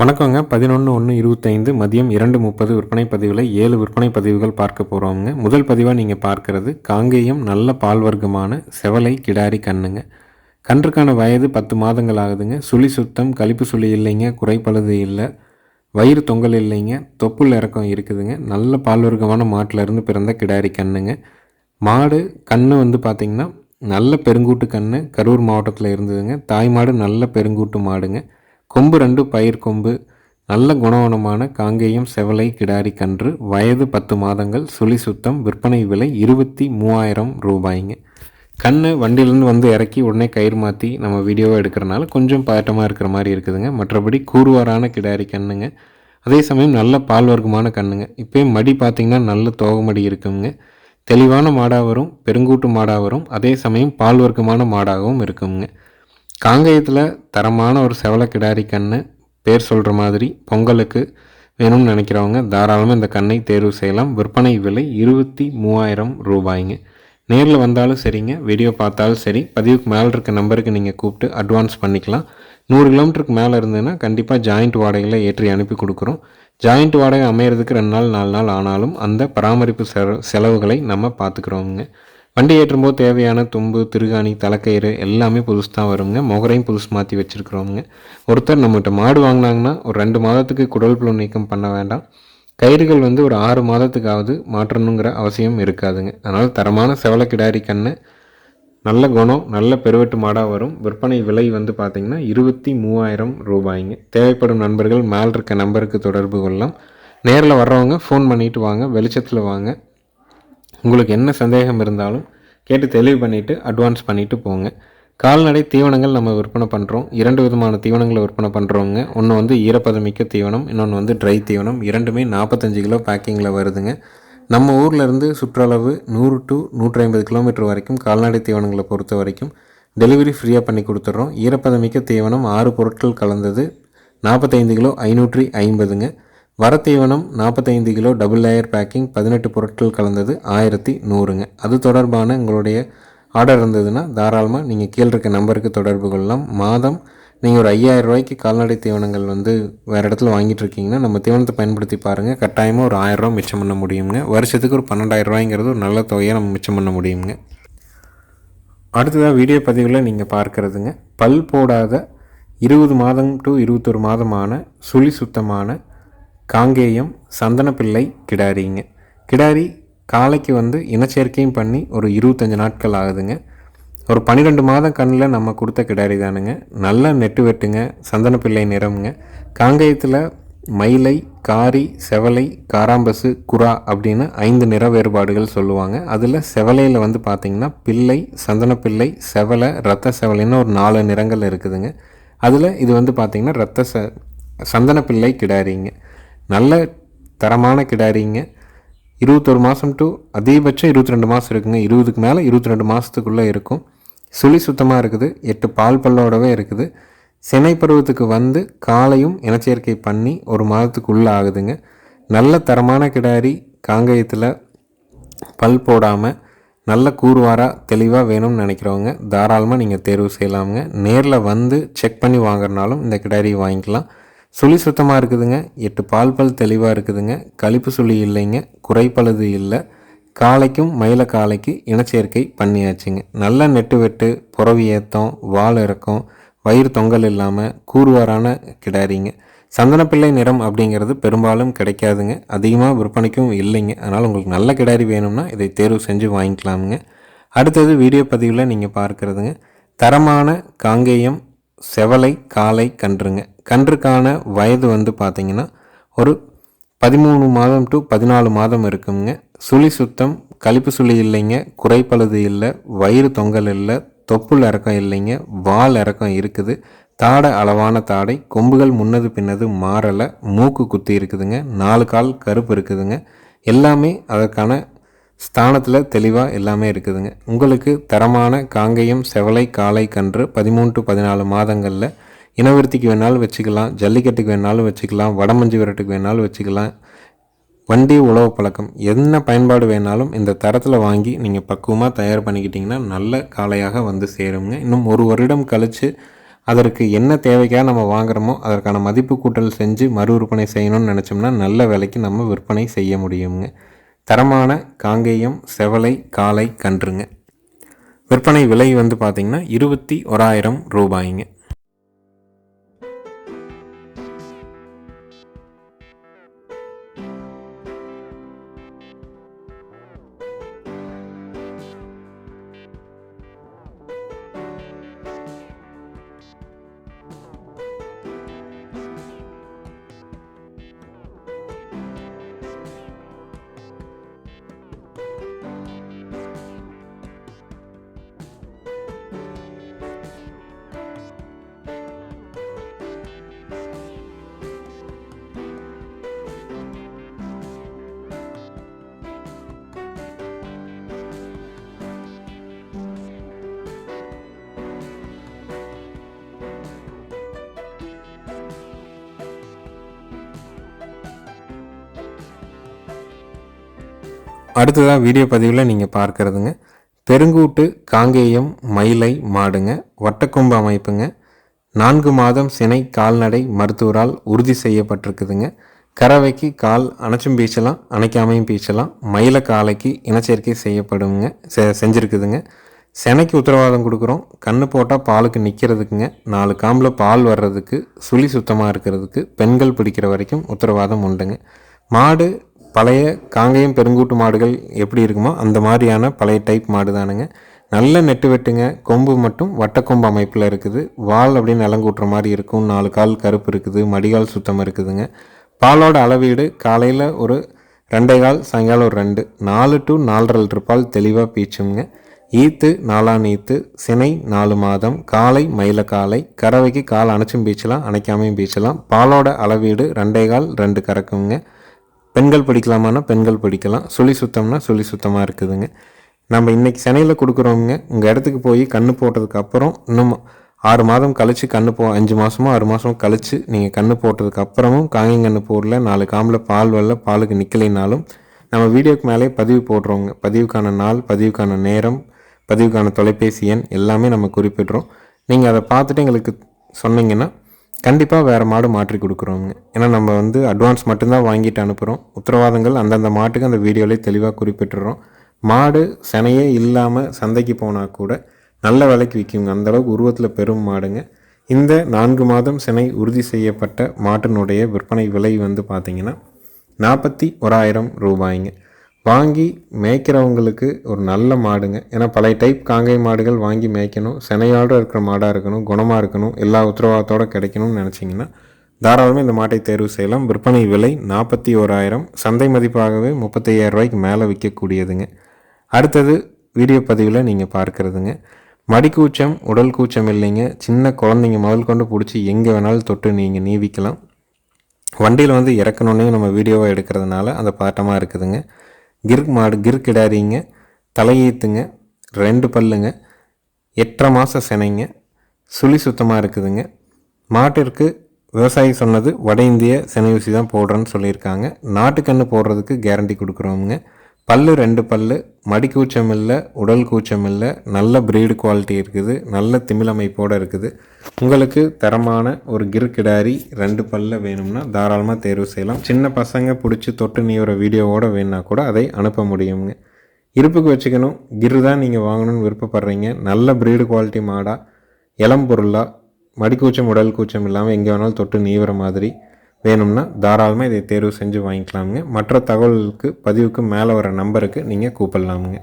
வணக்கங்க. பதினொன்று ஒன்று இருபத்தைந்து மதியம் இரண்டு முப்பது விற்பனை பதிவில் ஏழு விற்பனை பதிவுகள் பார்க்க போகிறோங்க முதல் பதிவாக நீங்கள் பார்க்கறது காங்கேயம் நல்ல பால் வர்க்கமான செவலை கிடாரி கண்ணுங்க. கன்றுக்கான வயது பத்து மாதங்கள் ஆகுதுங்க. சுழி சுத்தம் கழிப்பு சுழி இல்லைங்க குறைப்பழுது இல்லை வயிறு தொங்கல் இல்லைங்க தொப்புள் இறக்கம் இருக்குதுங்க. நல்ல பால் வர்க்கமான மாட்டிலேருந்து பிறந்த கிடாரி கண்ணுங்க. மாடு கண்ணு வந்து பார்த்திங்கன்னா நல்ல பெருங்கூட்டு கண்ணு கரூர் மாவட்டத்தில் இருந்ததுங்க. தாய் மாடு நல்ல பெருங்கூட்டு மாடுங்க. கொம்பு ரெண்டு பயிர் கொம்பு. நல்ல குணவனமான காங்கேயம் செவலை கிடாரி கன்று. வயது பத்து மாதங்கள் சுழி சுத்தம் விற்பனை விலை இருபத்தி மூவாயிரம் ரூபாய்ங்க. கண்ணு வண்டியிலேருந்து வந்து இறக்கி உடனே கயிறு மாற்றி நம்ம வீடியோவை எடுக்கிறனால கொஞ்சம் பதட்டமாக இருக்கிற மாதிரி இருக்குதுங்க. மற்றபடி கூறுவாரான கிடாரி கண்ணுங்க. அதே சமயம் நல்ல பால் வர்க்கமான கண்ணுங்க. இப்போயும் மடி பார்த்திங்கன்னா நல்ல தோகமடி இருக்குங்க. தெளிவான மாடாக வரும் பெருங்கூட்டு மாடாக வரும். அதே சமயம் பால் வர்க்கமான மாடாகவும் இருக்குங்க. காங்கேயத்தில் தரமான ஒரு செவல கிடாரி கண்ணை பேர் சொல்கிற மாதிரி பொங்கலுக்கு வேணும்னு நினைக்கிறவங்க தாராளமாக இந்த கண்ணை தேர்வு செய்யலாம். விற்பனை விலை இருபத்தி மூவாயிரம் ரூபாய்ங்க. நேரில் வந்தாலும் சரிங்க வீடியோ பார்த்தாலும் சரி. பதிவுக்கு மேலே இருக்க நம்பருக்கு நீங்கள் கூப்பிட்டு அட்வான்ஸ் பண்ணிக்கலாம். நூறு கிலோமீட்டருக்கு மேலே இருந்ததுன்னா கண்டிப்பாக ஜாயிண்ட் வாடகையில் ஏற்றி அனுப்பி கொடுக்குறோம். ஜாயிண்ட் வாடகை அமையிறதுக்கு ரெண்டு நாள் நாலு நாள் ஆனாலும் அந்த பராமரிப்பு செலவுகளை நம்ம பார்த்துக்குறோங்க வண்டி ஏற்றும்போது தேவையான தும்பு திருகாணி தலைக்கயிறு எல்லாமே புதுசு தான் வருங்க. முகரையும் புதுசு மாற்றி வச்சுருக்குறோங்க ஒருத்தர் நம்மகிட்ட மாடு வாங்கினாங்கன்னா ஒரு ரெண்டு மாதத்துக்கு குடல் புழு நீக்கம் பண்ண வேண்டாம். கயிறுகள் வந்து ஒரு ஆறு மாதத்துக்காவது மாற்றணுங்கிற அவசியம் இருக்காதுங்க. அதனால் தரமான செவல கிடாரி கன்று நல்ல குணம் நல்ல பெருவெட்டு மாடாக வரும். விற்பனை விலை வந்து பார்த்திங்கன்னா இருபத்தி மூவாயிரம் ரூபாய்ங்க. தேவைப்படும் நண்பர்கள் மேல் இருக்க நம்பருக்கு தொடர்பு கொள்ளலாம். நேரில் வர்றவங்க ஃபோன் பண்ணிவிட்டு வாங்க. வெளிச்சத்தில் வாங்க. உங்களுக்கு என்ன சந்தேகம் இருந்தாலும் கேட்டு தெளிவு பண்ணிவிட்டு அட்வான்ஸ் பண்ணிவிட்டு போங்க. கால்நடை தீவனங்கள் நம்ம விற்பனை பண்ணுறோம் இரண்டு விதமான தீவனங்களை விற்பனை பண்ணுறோங்க ஒன்று வந்து ஈரப்பதமிக்க தீவனம் இன்னொன்று வந்து ட்ரை தீவனம். இரண்டுமே நாற்பத்தஞ்சு கிலோ பேக்கிங்கில் வருதுங்க. நம்ம ஊரில் இருந்து சுற்றளவு நூறு டு நூற்றி ஐம்பது கிலோமீட்டர் வரைக்கும் கால்நடை தீவனங்களை பொறுத்த வரைக்கும் டெலிவரி ஃப்ரீயாக பண்ணி கொடுத்துட்றோம். ஈரப்பதமிக்க தீவனம் ஆறு பொருட்கள் கலந்தது நாற்பத்தைந்து கிலோ ஐநூற்றி ஐம்பதுங்க. வரத்தீவனம் நாற்பத்தைந்து கிலோ டபுள் லேயர் பேக்கிங் பதினெட்டு பொருட்கள் கலந்தது ஆயிரத்தி நூறுங்க. அது தொடர்பான உங்களுடைய ஆர்டர் இருந்ததுன்னா தாராளமாக நீங்கள் கீழே இருக்க நம்பருக்கு தொடர்பு கொள்ளலாம். மாதம் நீங்கள் ஒரு ஐயாயிரம் ரூபாய்க்கு கால்நடை தீவனங்கள் வந்து வேறு இடத்துல வாங்கிட்டு இருக்கீங்கன்னா நம்ம தீவனத்தை பயன்படுத்தி பாருங்கள் கட்டாயமாக ஒரு ஆயிரரூவா மிச்சம் பண்ண முடியுங்க வருஷத்துக்கு ஒரு பன்னெண்டாயிரம் ரூபாய்ங்கிறது ஒரு நல்ல தொகையை நம்ம மிச்சம் பண்ண முடியுங்க அடுத்ததாக வீடியோ பதிவில் நீங்கள் பார்க்குறதுங்க. பல் போடாத இருபது மாதம் டு இருபத்தொரு மாதமான சுழி சுத்தமான காங்கேயம் சந்தனப்பிள்ளை கிடாரிங்க. கிடாரி காலைக்கு வந்து இனச்சேர்க்கையும் பண்ணி ஒரு இருபத்தஞ்சி நாட்கள் ஆகுதுங்க. ஒரு பன்னிரெண்டு மாதம் கண்ணில் நம்ம கொடுத்த கிடாரி தானுங்க. நல்ல நெட்டு வெட்டுங்க சந்தனப்பிள்ளை நிறமுங்க. காங்கேயத்தில் மயிலை காரி செவலை காராம்பசு குரா அப்படின்னு ஐந்து நிற வேறுபாடுகள் சொல்லுவாங்க. அதில் செவலையில் வந்து பார்த்திங்கன்னா பிள்ளை சந்தனப்பிள்ளை செவலை ரத்த செவலைன்னு ஒரு நாலு நிறங்கள் இருக்குதுங்க. அதில் இது வந்து பார்த்திங்கன்னா ரத்த ச சந்தனப்பிள்ளை கிடாரிங்க. நல்ல தரமான கிடாரிங்க. இருபத்தொரு மாதம் டு அதிகபட்சம் இருபத்தி ரெண்டு மாதம் இருக்குங்க. இருபதுக்கு மேலே இருபத்தி ரெண்டு மாதத்துக்குள்ளே இருக்கும். சுழி சுத்தமாக இருக்குது. எட்டு பால் பல்லோடவே இருக்குது. சினை பருவத்துக்கு வந்து காலையும் இனச்சேர்க்கை பண்ணி ஒரு மாதத்துக்குள்ளே ஆகுதுங்க. நல்ல தரமான கிடாரி காங்கயத்தில் பல் போடாமல் நல்ல கூறுவாராக தெளிவாக வேணும்னு நினைக்கிறவங்க தாராளமாக நீங்கள் தேர்வு செய்யலாமுங்க. நேரில் வந்து செக் பண்ணி வாங்குறனாலும் இந்த கிடாரி வாங்கிக்கலாம். சுழி சுத்தமாக இருக்குதுங்க. எட்டு பால் பல் தெளிவாக இருக்குதுங்க. கழிப்பு சுழி இல்லைங்க. குறைப்பழுது இல்லை. காலைக்கும் மயில காலைக்கு இனச்சேர்க்கை பண்ணியாச்சுங்க. நல்ல நெட்டு வெட்டு புறவி ஏத்தம் வால் இறக்கம் வயிறு தொங்கல் இல்லாமல் கூறுவாரான கிடாரிங்க. சந்தனப்பிள்ளை நிறம் அப்படிங்கிறது பெரும்பாலும் கிடைக்காதுங்க. அதிகமாக விற்பனைக்கும் இல்லைங்க. அதனால் உங்களுக்கு நல்ல கிடாரி வேணும்னா இதை தேர்வு செஞ்சு வாங்கிக்கலாமுங்க. அடுத்தது வீடியோ பதிவில் நீங்கள் பார்க்குறதுங்க. தரமான காங்கேயம் செவலை காலை கன்றுங்க. கன்றுக்கான வயது வந்து பார்த்திங்கன்னா ஒரு பதிமூணு மாதம் டு பதினாலு மாதம் இருக்குங்க. சுழி சுத்தம் கழிப்பு சுழி இல்லைங்க. குறைப்பழுது இல்லை வயிறு தொங்கல் இல்லை தொப்புள் இறக்கம் இல்லைங்க. வால் இறக்கம் இருக்குது. தாடை அளவான தாடை. கொம்புகள் முன்னது பின்னது மாறலை. மூக்கு குத்தி இருக்குதுங்க. நாலு கால் கருப்பு இருக்குதுங்க. எல்லாமே அதற்கான ஸ்தானத்தில் தெளிவாக எல்லாமே இருக்குதுங்க. உங்களுக்கு தரமான காங்கேயம் செவலை காலை கன்று பதிமூணு டு பதினாலு மாதங்களில் இனவிருத்திக்கு வேணாலும் வச்சுக்கலாம் ஜல்லிக்கட்டுக்கு வேணாலும் வச்சுக்கலாம் வடமஞ்சி விரட்டுக்கு வேணாலும் வச்சுக்கலாம். வண்டி உழவு பழக்கம். என்ன பயன்பாடு வேணாலும் இந்த தரத்தில் வாங்கி நீங்கள் பக்குவமாக தயார் பண்ணிக்கிட்டிங்கன்னா நல்ல காளையாக வந்து சேருங்க. இன்னும் ஒரு வருடம் கழித்து அதற்கு என்ன தேவைக்காக நம்ம வாங்குறோமோ அதற்கான மதிப்பு கூட்டல் செஞ்சு மறு விற்பனை செய்யணும்னு நினச்சோம்னா நல்ல விலைக்கு நம்ம விற்பனை செய்ய முடியுங்க. தரமான காங்கேயம் செவலை காலை கன்றுங்க. விற்பனை விலை வந்து பார்த்திங்கன்னா இருபத்தி ஓராயிரம் ரூபாய்ங்க. அடுத்ததாக வீடியோ பதிவில் நீங்கள் பார்க்குறதுங்க. பெருங்கூட்டு காங்கேயம் மயிலை மாடுங்க. வட்டக்கொம்பு அமைப்புங்க. நான்கு மாதம் சினை கால்நடை மருத்துவரால் உறுதி செய்யப்பட்டிருக்குதுங்க. கறவைக்கு கால் அணைச்சும் பீச்சலாம் அணைக்காமையும் பீச்சலாம் மயில காலைக்கு இனச்சேர்க்கை செய்யப்படுங்க செ செஞ்சுருக்குதுங்க. செனைக்கு உத்தரவாதம் கொடுக்குறோம். கண்ணு போட்டால் பாலுக்கு நிற்கிறதுக்குங்க நாலு காம்பில் பால் வர்றதுக்கு சுழி சுத்தமாக இருக்கிறதுக்கு பெண்கள் பிடிக்கிற வரைக்கும் உத்தரவாதம் உண்டுங்க. மாடு பழைய காங்கேயம் பெருங்கூட்டு மாடுகள் எப்படி இருக்குமோ அந்த மாதிரியான பழைய டைப் மாடு தானுங்க. நல்ல நெட்டு வெட்டுங்க. கொம்பு மட்டும் வட்டக்கொம்பு அமைப்பில் இருக்குது. வால் அப்படின்னு நிலங்கூட்டுற மாதிரி இருக்கும். நாலு கால் கருப்பு இருக்குது. மடிகால் சுத்தம் இருக்குதுங்க. பாலோட அளவீடு காலையில் ஒரு ரெண்டே கால் சாயங்காலம் ஒரு ரெண்டு. நாலு டு நாலரை லிட்டர் பால் தெளிவாக பீச்சுங்க. ஈத்து நாலாம் ஈத்து சினை நாலு மாதம் காலை மயில காலை கறவைக்கு கால் அணைச்சும் பீச்சலாம் அணைக்காமையும் பீச்சலாம். பாலோட அளவீடு ரெண்டே கால் ரெண்டு கறக்குங்க. பெண்கள் படிக்கலாமான்னா பெண்கள் படிக்கலாம். சுழி சுத்தம்னா சொல்லி சுத்தமாக இருக்குதுங்க. நம்ம இன்றைக்கி சென்னையில் கொடுக்குறோங்க உங்கள் இடத்துக்கு போய் கன்று போட்டதுக்கு அப்புறம் இன்னும் ஆறு மாதம் கழித்து கன்று போ அஞ்சு மாதமோ ஆறு மாதம் கழித்து நீங்கள் கன்று போட்டதுக்கு அப்புறமும் காங்கிங்கன்று போடல நாலு காம்பில் பால் வரல பாலுக்கு நிற்கலைனாலும் நம்ம வீடியோக்கு மேலே பதிவு போடுறோங்க பதிவுக்கான நாள் பதிவுக்கான நேரம் பதிவுக்கான தொலைபேசி எண் எல்லாமே நம்ம குறிப்பிடுறோம். நீங்கள் அதை பார்த்துட்டு எங்களுக்கு சொன்னீங்கன்னா கண்டிப்பாக வேறு மாடு மாற்றி கொடுக்குறோங்க. ஏன்னா நம்ம வந்து அட்வான்ஸ் மட்டும்தான் வாங்கிட்டு அனுப்புகிறோம் உத்தரவாதங்கள் அந்தந்த மாட்டுக்கு அந்த வீடியோலேயே தெளிவாக குறிப்பிட்டுறோம். மாடு சனையே இல்லாமல் சந்தைக்கு போனால் கூட நல்ல விலைக்கு விற்குங்க. அந்தளவுக்கு உருவத்தில் பெரும் மாடுங்க. இந்த நான்கு மாதம் சினை உறுதி செய்யப்பட்ட மாட்டினுடைய விற்பனை விலை வந்து பார்த்திங்கன்னா நாற்பத்தி ஓராயிரம் ரூபாய்ங்க. வாங்கி மேய்க்கிறவங்களுக்கு ஒரு நல்ல மாடுங்க. ஏன்னா பழைய டைப் காங்கை மாடுகள் வாங்கி மேய்க்கணும். சினையோடு இருக்கிற மாடாக இருக்கணும். குணமாக இருக்கணும். எல்லா உத்தரவாதத்தோடு கிடைக்கணும்னு நினச்சிங்கன்னா தாராளமாக இந்த மாட்டை தேர்வு செய்யலாம். விற்பனை விலை நாற்பத்தி ஓராயிரம். சந்தை மதிப்பாகவே முப்பத்தையாயிரம் ரூபாய்க்கு மேலே விற்கக்கூடியதுங்க. அடுத்தது வீடியோ பதிவில் நீங்கள் பார்க்குறதுங்க. மடிக்கூச்சம் உடல் கூச்சம் இல்லைங்க. சின்ன குழந்தைங்க முதல் கொண்டு பிடிச்சி எங்கே வேணாலும் தொட்டு நீங்கள் நீவிக்கலாம். வண்டியில் வந்து இறக்கணுன்னே நம்ம வீடியோவை எடுக்கிறதுனால அந்த பாட்டமாக இருக்குதுங்க. கிர்க் மாடு கிர் கிடாரிங்க தலையீத்துங்க. ரெண்டு பல்லுங்க. எட்டரை மாதம் செனைங்க. சுழி சுத்தமாக இருக்குதுங்க. மாட்டிற்கு விவசாயி சொன்னது வட இந்திய செனை ஊசி தான் போடுறேன்னு சொல்லியிருக்காங்க. நாட்டுக்கன்று போடுறதுக்கு கேரண்டி கொடுக்குறோமுங்க. பல்லு ரெண்டு பல்லு மடி கூச்சம் இல்லை உடல் கூச்சம் இல்லை நல்ல ப்ரீடு குவாலிட்டி இருக்குது நல்ல திமிழமைப்போடு இருக்குது. உங்களுக்கு தரமான ஒரு கிர் கிடாரி ரெண்டு பல்ல வேணும்னா தாராளமாக தேர்வு செய்யலாம். சின்ன பசங்க பிடிச்சி தொட்டு நீவுற வீடியோவோடு வேணுன்னா கூட அதை அனுப்ப முடியுங்க இருப்புக்கு வச்சுக்கணும். கிரு தான் நீங்கள் வாங்கணும்னு விருப்பப்படுறீங்க. நல்ல ப்ரீடு குவாலிட்டி மாடாக இளம் பொருளாக மடிக்கூச்சம் உடல் கூச்சம் இல்லாமல் எங்கே வேணாலும் தொட்டு நீவுற மாதிரி. வேணும்னா தாராளமாக இதை தேர்வு செஞ்சு வாங்கிக்கலாமுங்க. மற்ற தகவலுக்கு பதிவுக்கு மேலே வர நம்பருக்கு நீங்கள் கூப்பிடலாமுங்க.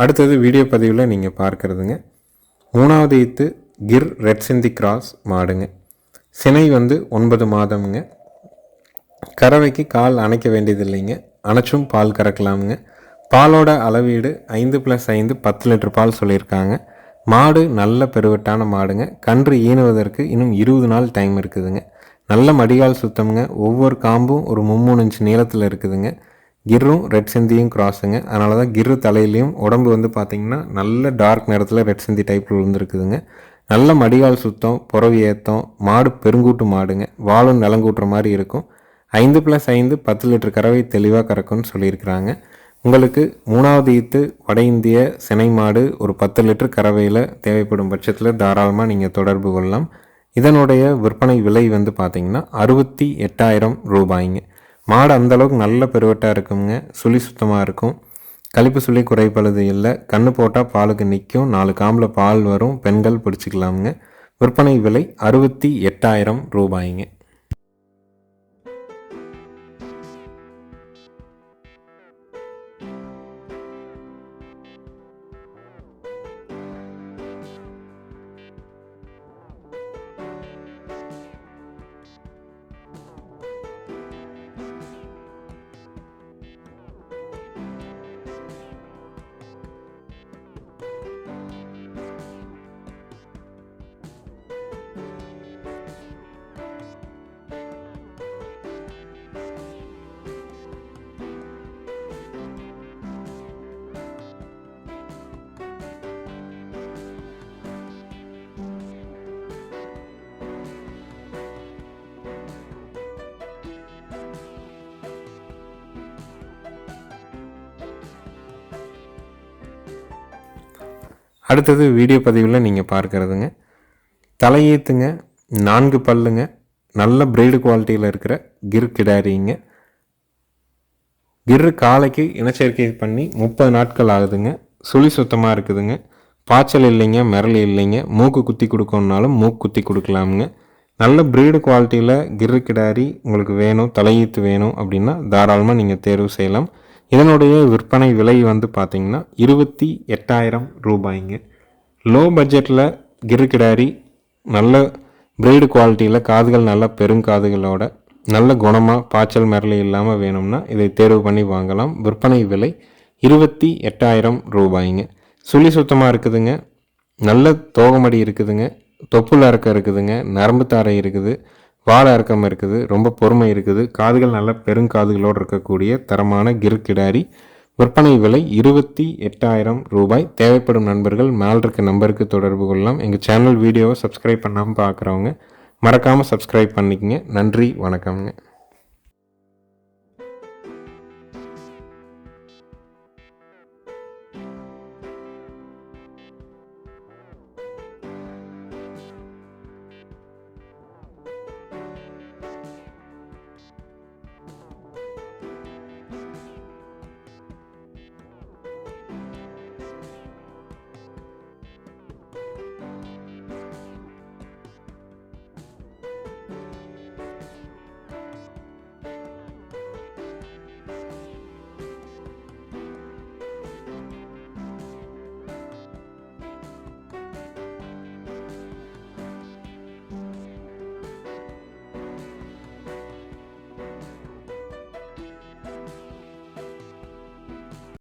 அடுத்தது வீடியோ பதிவில் நீங்கள் பார்க்குறதுங்க. மூணாவது ஈத்து கிர் ரெட் சிந்தி கிராஸ் மாடுங்க. சினை வந்து ஒன்பது மாதமுங்க. கறவைக்கு கால் அணைக்க வேண்டியது இல்லைங்க அணைச்சும் பால் கறக்கலாமுங்க. பாலோட அளவீடு ஐந்து ப்ளஸ் ஐந்து பத்து லிட்டர் பால் சொல்லியிருக்காங்க. மாடு நல்ல பெருவட்டான மாடுங்க. கன்று ஈனுவதற்கு இன்னும் இருபது நாள் டைம் இருக்குதுங்க. நல்ல மடிகால் சுத்தம்ங்க. ஒவ்வொரு காம்பும் ஒரு மும்மூணு இன்ச் நீளத்தில் இருக்குதுங்க. கிர்ரும் ரெட் சிந்தியும் கிராஸுங்க அதனால தான் கிர்ரு தலையிலையும் உடம்பு வந்து பார்த்திங்கன்னா நல்ல டார்க் நேரத்தில் ரெட் சிந்தி டைப்பில் விழுந்துருக்குதுங்க. நல்ல மடிகால் சுத்தம் புறவி ஏத்தம் மாடு பெருங்கூட்டு மாடுங்க. வாழும் நிலங்கூட்டுற மாதிரி இருக்கும். ஐந்து ப்ளஸ் ஐந்து பத்து லிட்டர் கறவை தெளிவாக கறக்கும்னு சொல்லியிருக்கிறாங்க. உங்களுக்கு மூணாவது ஈத்து வட இந்திய சினை மாடு ஒரு பத்து லிட்டர் கறவையில் தேவைப்படும் பட்சத்தில் தாராளமாக நீங்கள் தொடர்பு கொள்ளலாம். இதனுடைய விற்பனை விலை வந்து பார்த்திங்கன்னா அறுபத்தி எட்டாயிரம் ரூபாய்ங்க. மாடு அந்தளவுக்கு நல்ல பெருவட்டாக இருக்குங்க. சுழி சுத்தமாக இருக்கும். கழிப்பு சுழி குறைப்பழுது இல்லை. கண்ணு போட்டால் பாலுக்கு நிற்கும் நாலு காம்பில் பால் வரும். பெண்கள் பிடிச்சிக்கலாமுங்க. விற்பனை விலை அறுபத்தி எட்டாயிரம் ரூபாய்ங்க. அடுத்தது வீடியோ பதிவில் நீங்கள் பார்க்குறதுங்க. தலையீத்துங்க நான்கு பல்லுங்க நல்ல பிரீடு குவாலிட்டியில் இருக்கிற கிர் கிடாரிங்க. கிர் காலைக்கு இனச்சேர்க்கை பண்ணி முப்பது நாட்கள் ஆகுதுங்க. சுழி சுத்தமாக இருக்குதுங்க. பாய்ச்சல் இல்லைங்க மிரள் இல்லைங்க. மூக்கு குத்தி கொடுக்கணுன்னாலும் மூக்கு குத்தி கொடுக்கலாமுங்க. நல்ல ப்ரீடு குவாலிட்டியில் கிர்ரு கிடாரி உங்களுக்கு வேணும் தலையீத்து வேணும் அப்படின்னா தாராளமாக நீங்கள் தேர்வு செய்யலாம். இதனுடைய விற்பனை விலை வந்து பார்த்திங்கன்னா இருபத்தி எட்டாயிரம் ரூபாய்ங்க. லோ பட்ஜெட்டில் கிருக்கிடாரி நல்ல பிரீடு குவாலிட்டியில் காதுகள் நல்ல பெருங்காதுகளோட நல்ல குணமாக பாய்ச்சல் மிரளி இல்லாமல் வேணும்னா இதை தேர்வு பண்ணி வாங்கலாம். விற்பனை விலை இருபத்தி எட்டாயிரம் ரூபாய்ங்க. சுழி சுத்தமாக இருக்குதுங்க. நல்ல தோகமடி இருக்குதுங்க. தொப்புள் அறக்க இருக்குதுங்க. நரம்பு தாரை இருக்குது. வாழை இறக்கம் இருக்குது ரொம்ப பொறுமை இருக்குது. காதுகள் நல்ல பெருங்காதுகளோடு இருக்கக்கூடிய தரமான கிருக்கிடாரி விற்பனை விலை இருபத்தி எட்டாயிரம் ரூபாய். தேவைப்படும் நண்பர்கள் மேல் இருக்க நம்பருக்கு தொடர்பு கொள்ளலாம். எங்கள் சேனல் வீடியோவை சப்ஸ்கிரைப் பண்ணாமல் பார்க்குறவங்க மறக்காமல் சப்ஸ்கிரைப் பண்ணிக்கங்க. நன்றி வணக்கம்ங்க.